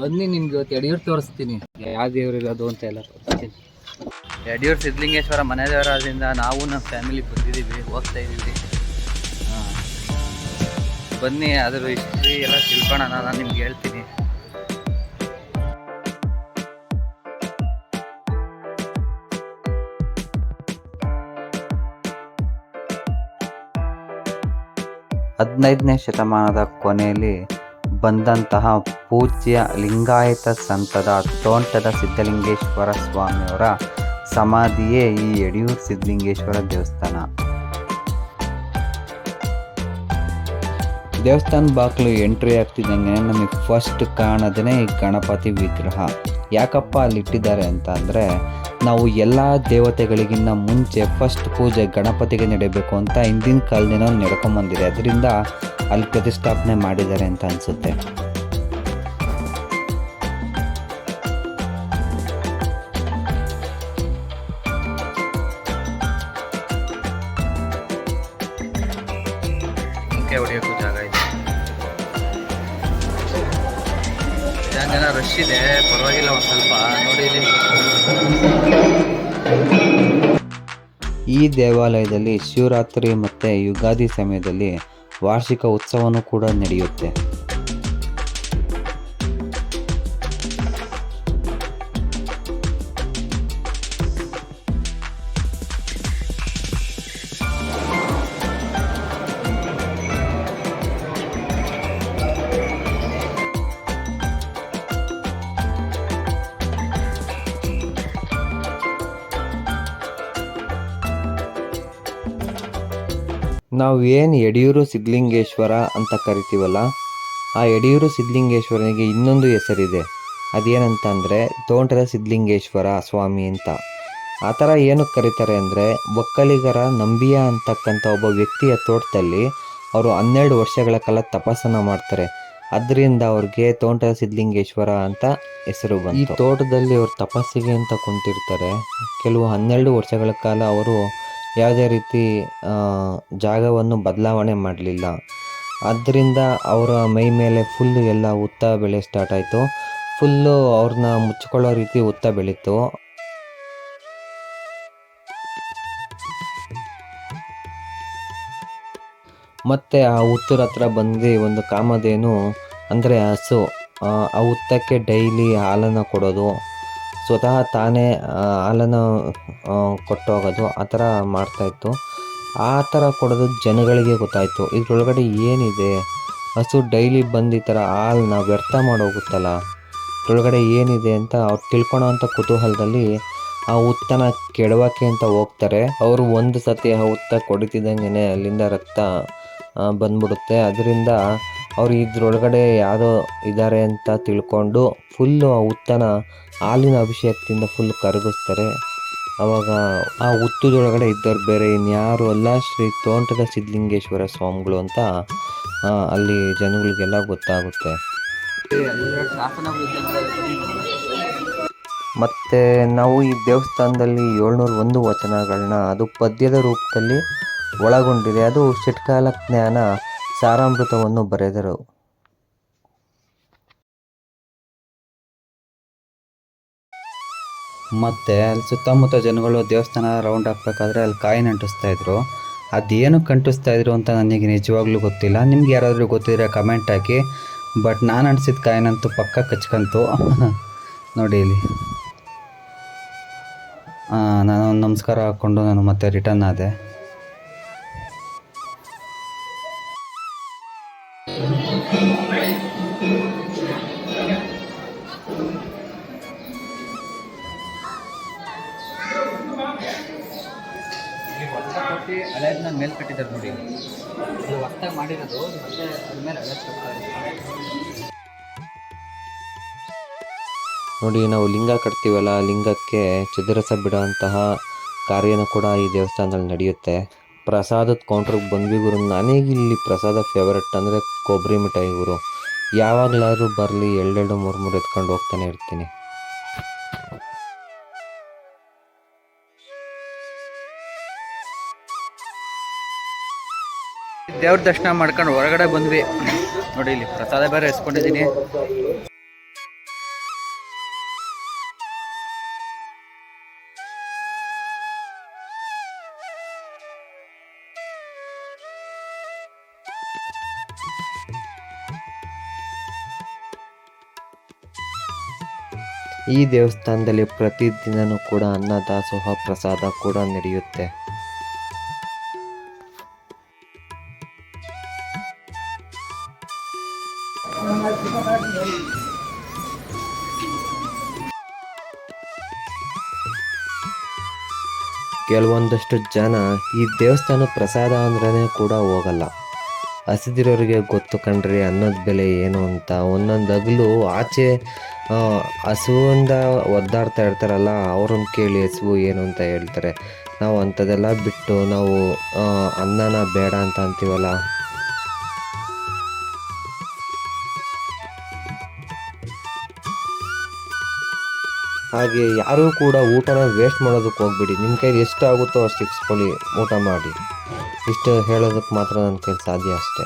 ಬನ್ನಿ ನಿಮ್ಗೆ ಇವತ್ತು ಯಡಿಯೂರ್ ತೋರಿಸ್ತೀನಿ. ಯಾವ ದೇವ್ರು ಇರೋದು ಅಂತ ಎಲ್ಲ ತೋರಿಸ್ತೀನಿ. ಯಡಿಯೂರು ಸಿದ್ಧಲಿಂಗೇಶ್ವರ ಮನೆ ದೇವರಾದ್ರಿಂದ ನಾವು ನಮ್ಮ ಫ್ಯಾಮಿಲಿ ಬಂದಿದ್ದೀವಿ ಹೋಗ್ತಾ ಇದ್ದೀವಿ. ಬನ್ನಿ, ಅದ್ರ ಹಿಸ್ಟ್ರಿ ಎಲ್ಲ ತಿಳ್ಕೊಳೋಣ, ನಾನು ನಿಮ್ಗೆ ಹೇಳ್ತೀನಿ. ಹದಿನೈದನೇ ಶತಮಾನದ ಕೊನೆಯಲ್ಲಿ ಬಂದಂತಹ ಪೂಜ್ಯ ಲಿಂಗಾಯತ ಸಂತದ ತೋಂಟದ ಸಿದ್ಧಲಿಂಗೇಶ್ವರ ಸ್ವಾಮಿಯವರ ಸಮಾಧಿಯೇ ಈ ಯಡಿಯೂರು ಸಿದ್ಧಲಿಂಗೇಶ್ವರ ದೇವಸ್ಥಾನ. ದೇವಸ್ಥಾನ ಬಾಗಿಲು ಎಂಟ್ರಿ ಆಗ್ತಿದ್ದಂಗೆ ನಮಗೆ ಫಸ್ಟ್ ಕಾಣೋದೇ ಈ ಗಣಪತಿ ವಿಗ್ರಹ. ಯಾಕಪ್ಪ ಅಲ್ಲಿ ಇಟ್ಟಿದ್ದಾರೆ ಅಂತ ಅಂದರೆ ನಾವು ಎಲ್ಲ ದೇವತೆಗಳಿಗಿಂತ ಮುಂಚೆ ಫಸ್ಟ್ ಪೂಜೆ ಗಣಪತಿಗೆ ನಡೀಬೇಕು ಅಂತ ಹಿಂದಿನ ಕಾಲದಿಂದ ನಡ್ಕೊಂಬಂದಿದೆ ಅದರಿಂದ ಅಲ್ಲಿ ಪ್ರತಿಷ್ಠಾಪನೆ ಮಾಡಿದ್ದಾರೆ ಅಂತ ಅನಿಸುತ್ತೆ. ಅಂಕೆ ಜನ ರಶ್ ಇದೆ. ಪರವಾಗಿಲ್ಲ, ಒಂದು ಸ್ವಲ್ಪ ನೋಡಿ ಈ ದೇವಾಲಯದಲ್ಲಿ ಶಿವರಾತ್ರಿ ಮತ್ತು ಯುಗಾದಿ ಸಮಯದಲ್ಲಿ ವಾರ್ಷಿಕ ಉತ್ಸವನೂ ಕೂಡ ನಡೆಯುತ್ತೆ. ನಾವು ಏನು ಯಡಿಯೂರು ಸಿದ್ಧಲಿಂಗೇಶ್ವರ ಅಂತ ಕರಿತೀವಲ್ಲ, ಆ ಯಡಿಯೂರು ಸಿದ್ಧಲಿಂಗೇಶ್ವರನಿಗೆ ಇನ್ನೊಂದು ಹೆಸರಿದೆ. ಅದೇನಂತ ಅಂದರೆ, ತೋಂಟದ ಸಿದ್ಧಲಿಂಗೇಶ್ವರ ಸ್ವಾಮಿ ಅಂತ. ಆ ಥರ ಏನಕ್ಕೆ ಕರೀತಾರೆ ಅಂದರೆ, ಒಕ್ಕಲಿಗರ ನಂಬಿಯ ಅಂತಕ್ಕಂಥ ಒಬ್ಬ ವ್ಯಕ್ತಿಯ ತೋಟದಲ್ಲಿ ಅವರು ಹನ್ನೆರಡು ವರ್ಷಗಳ ಕಾಲ ತಪಾಸಣೆ ಮಾಡ್ತಾರೆ. ಅದರಿಂದ ಅವ್ರಿಗೆ ತೋಂಟದ ಸಿದ್ಧಲಿಂಗೇಶ್ವರ ಅಂತ ಹೆಸರು ಬಂತು. ಈ ತೋಟದಲ್ಲಿ ಅವ್ರು ತಪಸ್ಸಿಗೆ ಅಂತ ಕುಂತಿರ್ತಾರೆ. ಕೆಲವು ಹನ್ನೆರಡು ವರ್ಷಗಳ ಕಾಲ ಅವರು ಯಾವುದೇ ರೀತಿ ಜಾಗವನ್ನು ಬದಲಾವಣೆ ಮಾಡಲಿಲ್ಲ. ಆದ್ದರಿಂದ ಅವರ ಮೈ ಮೇಲೆ ಫುಲ್ಲು ಎಲ್ಲ ಉತ್ತ ಬೆಳೆ ಸ್ಟಾರ್ಟ್ ಆಯಿತು. ಫುಲ್ಲು ಅವ್ರನ್ನ ಮುಚ್ಚಿಕೊಳ್ಳೋ ರೀತಿ ಉತ್ತ ಬೆಳೀತು. ಮತ್ತು ಆ ಹುತ್ತೂರ ಹತ್ರ ಬಂದು ಒಂದು ಕಾಮಧೇನು ಅಂದರೆ ಹಸು. ಆ ಹುತ್ತಕ್ಕೆ ಡೈಲಿ ಹಾಲನ್ನು ಕೊಡೋದು. ಸ್ವತಃ ತಾನೇ ಹಾಲನ್ನು ಕೊಟ್ಟೋಗೋದು ಆ ಥರ ಮಾಡ್ತಾಯಿತ್ತು. ಆ ಥರ ಕೊಡೋದು ಜನಗಳಿಗೆ ಗೊತ್ತಾಯಿತು. ಇದ್ರೊಳಗಡೆ ಏನಿದೆ? ಹಸು ಡೈಲಿ ಬಂದು ಈ ಥರ ಹಾಲನ್ನ ವ್ಯರ್ಥ ಮಾಡೋಗುತ್ತಲ್ಲ? ಇದರೊಳಗಡೆ ಏನಿದೆ ಅಂತ ಅವ್ರು ತಿಳ್ಕೊಳೋ ಅಂಥ ಕುತೂಹಲದಲ್ಲಿ ಆ ಹುತ್ತನ ಕೆಡವಕ್ಕೆ ಅಂತ ಹೋಗ್ತಾರೆ. ಅವರು ಒಂದು ಸತಿ ಆ ಹುತ್ತ ಕೊಡಿತಿದ್ದಂಗೆ ಅಲ್ಲಿಂದ ರಕ್ತ ಬಂದ್ಬಿಡುತ್ತೆ. ಅದರಿಂದ ಅವ್ರು ಇದ್ರೊಳಗಡೆ ಯಾವುದೋ ಇದ್ದಾರೆ ಅಂತ ತಿಳ್ಕೊಂಡು ಫುಲ್ಲು ಆ ಹುತ್ತನ ಹಾಲಿನ ಅಭಿಷೇಕದಿಂದ ಫುಲ್ ಕರಗಿಸ್ತಾರೆ. ಅವಾಗ ಆ ಹುತ್ತದೊಳಗಡೆ ಇದ್ದವ್ರು ಬೇರೆ ಇನ್ಯಾರು ಅಲ್ಲ, ಶ್ರೀ ತೋಂಟದ ಸಿದ್ಧಲಿಂಗೇಶ್ವರ ಸ್ವಾಮಿಗಳು ಅಂತ ಅಲ್ಲಿ ಜನಗಳಿಗೆಲ್ಲ ಗೊತ್ತಾಗುತ್ತೆ. ಮತ್ತು ನಾವು ಈ ದೇವಸ್ಥಾನದಲ್ಲಿ ಏಳ್ನೂರ ಒಂದು ವಚನಗಳನ್ನ, ಅದು ಪದ್ಯದ ರೂಪದಲ್ಲಿ ಒಳಗೊಂಡಿದೆ. ಅದು ಷಟ್ಕಾಲ ಜ್ಞಾನ ಸಾರಾಮೃತವನ್ನು ಬರೆದರು. ಮತ್ತು ಅಲ್ಲಿ ಸುತ್ತಮುತ್ತ ಜನಗಳು ದೇವಸ್ಥಾನ ರೌಂಡ್ ಹಾಕ್ಬೇಕಾದ್ರೆ ಅಲ್ಲಿ ಕಾಯಿ ನಂಟಿಸ್ತಾ ಇದ್ರು. ಅದೇನು ಕಂಟಿಸ್ತಾ ಇದ್ರು ಅಂತ ನನಗೆ ನಿಜವಾಗ್ಲೂ ಗೊತ್ತಿಲ್ಲ. ನಿಮ್ಗೆ ಯಾರಾದರೂ ಗೊತ್ತಿದ್ರೆ ಕಮೆಂಟ್ ಹಾಕಿ. ಬಟ್ ನಾನು ಅಂಟಿಸಿದ ಕಾಯಿನಂತೂ ಪಕ್ಕ ಕಚ್ಕಂತು. ನೋಡಿ ಇಲ್ಲಿ. ನಾನು ನಮಸ್ಕಾರ ಹಾಕ್ಕೊಂಡು ನಾನು ಮತ್ತೆ ರಿಟರ್ನ್ ಆದೆ. ಹಳೆಯದನ್ನ ಮೇಲೆ ಕಟ್ಟಿದ್ದಾರೆ ನೋಡಿ ಅದು ಹೊಸ್ದಾಗಿ ಮಾಡಿರೋದು ಮತ್ತೆ ಅದ್ರ ಮೇಲೆ ಹಳೆದ್ ಕಟ್ತಾರೆ ನೋಡಿ ನಾವು ಲಿಂಗ ಕಟ್ತೀವಲ್ಲ, ಲಿಂಗಕ್ಕೆ ಚದುರಸ ಬಿಡುವಂತಹ ಕಾರ್ಯನೂ ಕೂಡ ಈ ದೇವಸ್ಥಾನದಲ್ಲಿ ನಡೆಯುತ್ತೆ. ಪ್ರಸಾದದ ಕೌಂಟ್ರಿಗೆ ಬಂದ್ವಿ ಗುರು. ಇಲ್ಲಿ ಪ್ರಸಾದ ಫೇವರೆಟ್ ಅಂದರೆ ಕೊಬ್ಬರಿ ಮಿಠಾಯಿ ಗುರು. ಯಾವಾಗಲಾದರೂ ಬರಲಿ ಎರಡೆರಡು ಮೂರು ಮೂರು ಎತ್ಕೊಂಡು ಹೋಗ್ತಾನೆ ಇರ್ತೀನಿ. ದೇವ್ರ ದರ್ಶನ ಮಾಡ್ಕೊಂಡು ಹೊರಗಡೆ ಬಂದ್ವಿ. ನೋಡಿ ಇಲ್ಲಿ ಪ್ರಸಾದ ಬೇರೆ ಎಸ್ಕೊಂಡಿದ್ದೀನಿ. ಈ ದೇವಸ್ಥಾನದಲ್ಲಿ ಪ್ರತಿದಿನನೂ ಕೂಡ ಅನ್ನದಾಸೋಹ ಪ್ರಸಾದ ಕೂಡ ನಡೆಯುತ್ತೆ. ಕೆಲವೊಂದಷ್ಟು ಜನ ಈ ದೇವಸ್ಥಾನ ಪ್ರಸಾದ ಅಂದ್ರೇ ಕೂಡ ಹೋಗಲ್ಲ. ಹಸಿದಿರೋರಿಗೆ ಗೊತ್ತು ಕಣ್ರಿ, ಅನ್ನದ ಬೆಲೆ ಏನು ಅಂತ. ಒಂದೊಂದು ಹಗಲು ಆಚೆ ಹಸುವಿಂದ ಒದ್ದಾಡ್ತಾ ಇರ್ತಾರಲ್ಲ, ಅವ್ರನ್ನ ಕೇಳಿ ಹಸುವು ಏನು ಅಂತ ಹೇಳ್ತಾರೆ. ನಾವು ಅಂಥದ್ದೆಲ್ಲ ಬಿಟ್ಟು ನಾವು ಅನ್ನನ ಬೇಡ ಅಂತ ಅಂತೀವಲ್ಲ? ಹಾಗೆ ಯಾರೂ ಕೂಡ ಊಟನ ವೇಸ್ಟ್ ಮಾಡೋದಕ್ಕೆ ಹೋಗ್ಬಿಡಿ. ನಿಮ್ಮ ಕೈಲಿ ಎಷ್ಟು ಆಗುತ್ತೋ ಅಷ್ಟು ಇಕ್ಸ್ಕೊಳ್ಳಿ ಊಟ ಮಾಡಿ. ಇಷ್ಟು ಹೇಳೋದಕ್ಕೆ ಮಾತ್ರ ನನ್ನ ಕೈಲಿ ಸಾಧ್ಯ ಅಷ್ಟೇ.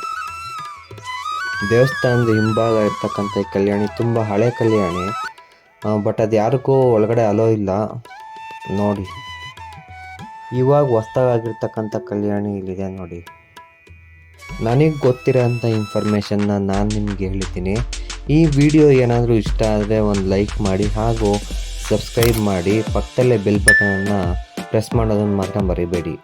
ದೇವಸ್ಥಾನದ ಹಿಂಭಾಗ ಇರ್ತಕ್ಕಂಥ ಕಲ್ಯಾಣಿ ತುಂಬ ಹಳೆ ಕಲ್ಯಾಣಿ. ಬಟ್ ಅದು ಯಾರಿಗೂ ಒಳಗಡೆ ಅಲೋ ಇಲ್ಲ. ನೋಡಿ. ಇವಾಗ ಹೊಸ್ದಾಗಿರ್ತಕ್ಕಂಥ ಕಲ್ಯಾಣಿ ಇಲ್ಲಿದೆ ನೋಡಿ. ನನಗೆ ಗೊತ್ತಿರೋಂಥ ಇನ್ಫಾರ್ಮೇಷನ್ನ ನಾನು ನಿಮಗೆ ಹೇಳಿದ್ದೀನಿ. ಈ ವಿಡಿಯೋ ಏನಾದರೂ ಇಷ್ಟ ಆದರೆ ಒಂದು ಲೈಕ್ ಮಾಡಿ ಹಾಗೂ ಸಬ್ಸ್ಕ್ರೈಬ್ ಮಾಡಿ. ಪಕ್ಕದಲ್ಲೇ ಬೆಲ್ ಬಟನನ್ನು ಪ್ರೆಸ್ ಮಾಡೋದನ್ನು ಮಾತ್ರ ಮರಿಬೇಡಿ.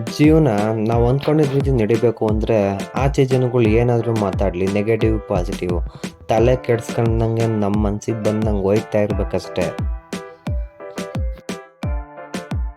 ಜೀವನ ನಾವು ಅಂದ್ಕೊಂಡಿದ್ದ ರೀತಿ ನಡಿಬೇಕು ಅಂದರೆ ಆಚೆ ಜನಗಳು ಏನಾದರೂ ಮಾತಾಡಲಿ ನೆಗೆಟಿವ್ ಪಾಸಿಟಿವ್ ತಲೆ ಕೆಡ್ಸ್ಕೊಂಡಂಗೆ ನಮ್ಮ ಮನ್ಸಿಗೆ ಬಂದಂಗೆ ಹೋಯ್ತಾ ಇರ್ಬೇಕಷ್ಟೇ.